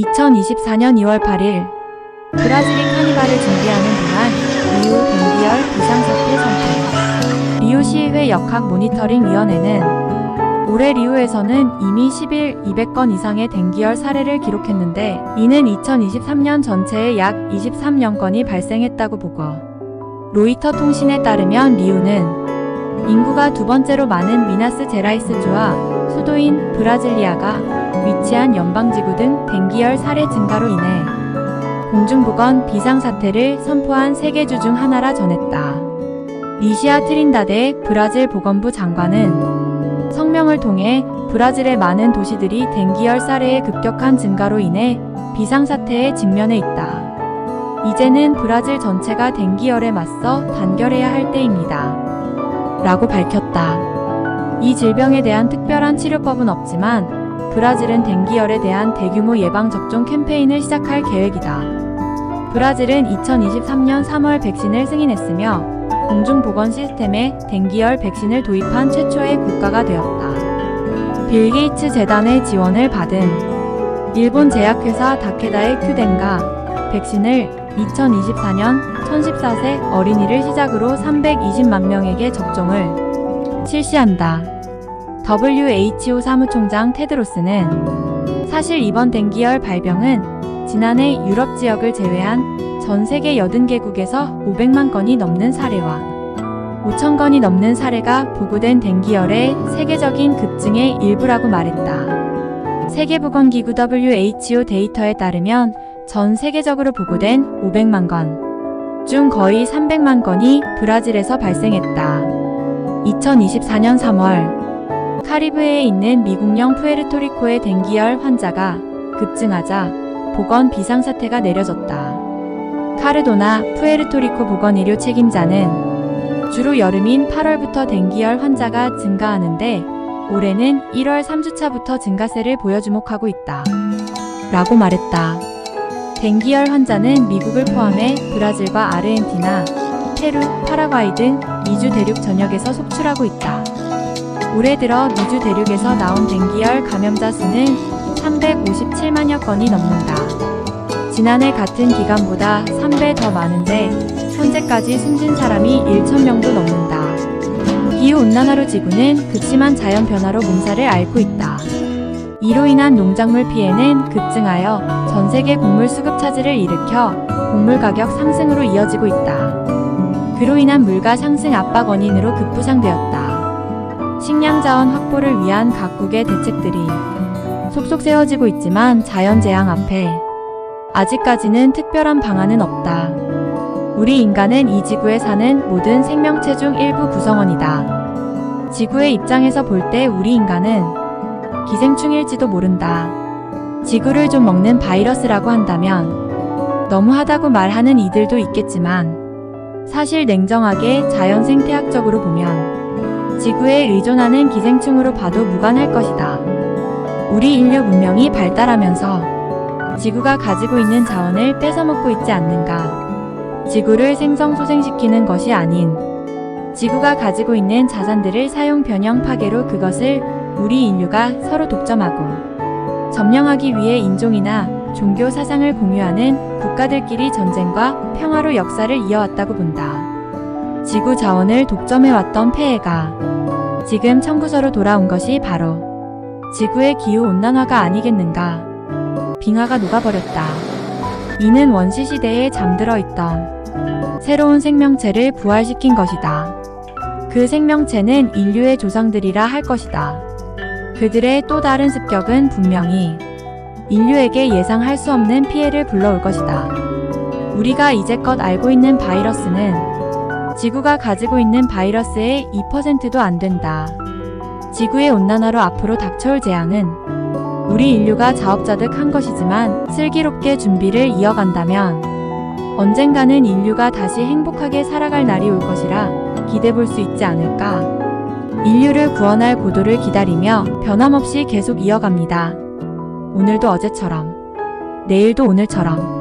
2024년 2월 8일 브라질이 카니발을 준비하는 동안 리우 댕기열 비상사태 선포 리우 시의회 역학 모니터링 위원회는 올해 리우에서는 이미 10일 200건 이상의 댕기열 사례를 기록했는데 이는 2023년 전체에 약 23년 건이 발생했다고 보고 로이터 통신에 따르면 리우는 인구가 두 번째로 많은 미나스 제라이스주와 수도인 브라질리아가 위치한 연방지구 등 댕기열 사례 증가로 인해 공중보건 비상사태를 선포한 세계주 중 하나라 전했다. 리시아 트린다데 브라질 보건부 장관은 성명을 통해 브라질의 많은 도시들이 댕기열 사례의 급격한 증가로 인해 비상사태에 직면해 있다. 이제는 브라질 전체가 댕기열에 맞서 단결해야 할 때입니다. 라고 밝혔다. 이 질병에 대한 특별한 치료법은 없지만 브라질은 댕기열에 대한 대규모 예방 접종 캠페인을 시작할 계획이다. 브라질은 2023년 3월 백신을 승인했으며 공중보건 시스템에 댕기열 백신을 도입한 최초의 국가가 되었다. 빌 게이츠 재단의 지원을 받은 일본 제약회사 다케다의 큐덴가 백신을 2024년 1014세 어린이를 시작으로 320만 명에게 접종을 실시한다. WHO 사무총장 테드로스는 사실 이번 댕기열 발병은 지난해 유럽 지역을 제외한 전 세계 80개국에서 500만 건이 넘는 사례와 5천 건이 넘는 사례가 보고된 댕기열의 세계적인 급증의 일부라고 말했다. 세계보건기구 WHO 데이터에 따르면 전 세계적으로 보고된 500만 건 중 거의 300만 건이 브라질에서 발생했다. 2024년 3월 카리브해에 있는 미국령 푸에르토리코의 댕기열 환자가 급증하자 보건 비상사태가 내려졌다. 카르도나 푸에르토리코 보건의료 책임자는 주로 여름인 8월부터 댕기열 환자가 증가하는데 올해는 1월 3주차부터 증가세를 보여주목하고 있다. 라고 말했다. 댕기열 환자는 미국을 포함해 브라질과 아르헨티나, 페루, 파라과이 등 미주 대륙 전역에서 속출하고 있다. 올해 들어 미주 대륙에서 나온 댕기열 감염자 수는 357만여 건이 넘는다. 지난해 같은 기간보다 3배 더 많은데 현재까지 숨진 사람이 1천명도 넘는다. 기후온난화로 지구는 극심한 자연 변화로 몸살을 앓고 있다. 이로 인한 농작물 피해는 급증하여 전 세계 곡물 수급 차질을 일으켜 곡물 가격 상승으로 이어지고 있다. 그로 인한 물가 상승 압박 원인으로 급부상되었다. 식량 자원 확보를 위한 각국의 대책들이 속속 세워지고 있지만 자연재앙 앞에 아직까지는 특별한 방안은 없다. 우리 인간은 이 지구에 사는 모든 생명체 중 일부 구성원이다. 지구의 입장에서 볼 때 우리 인간은 기생충일지도 모른다. 지구를 좀 먹는 바이러스라고 한다면 너무하다고 말하는 이들도 있겠지만 사실 냉정하게 자연 생태학적으로 보면 지구에 의존하는 기생충으로 봐도 무관할 것이다. 우리 인류 문명이 발달하면서 지구가 가지고 있는 자원을 뺏어먹고 있지 않는가. 지구를 생성소생시키는 것이 아닌 지구가 가지고 있는 자산들을 사용 변형 파괴로 그것을 우리 인류가 서로 독점하고 점령하기 위해 인종이나 종교 사상을 공유하는 국가들끼리 전쟁과 평화로 역사를 이어왔다고 본다. 지구 자원을 독점해왔던 폐해가 지금 청구서로 돌아온 것이 바로 지구의 기후 온난화가 아니겠는가. 빙하가 녹아버렸다. 이는 원시 시대에 잠들어 있던 새로운 생명체를 부활시킨 것이다. 그 생명체는 인류의 조상들이라 할 것이다. 그들의 또 다른 습격은 분명히 인류에게 예상할 수 없는 피해를 불러올 것이다. 우리가 이제껏 알고 있는 바이러스는 지구가 가지고 있는 바이러스의 2%도 안 된다. 지구의 온난화로 앞으로 닥쳐올 재앙은 우리 인류가 자업자득 한 것이지만 슬기롭게 준비를 이어간다면 언젠가는 인류가 다시 행복하게 살아갈 날이 올 것이라 기대 볼 수 있지 않을까. 인류를 구원할 고도를 기다리며 변함없이 계속 이어갑니다. 오늘도 어제처럼, 내일도 오늘처럼.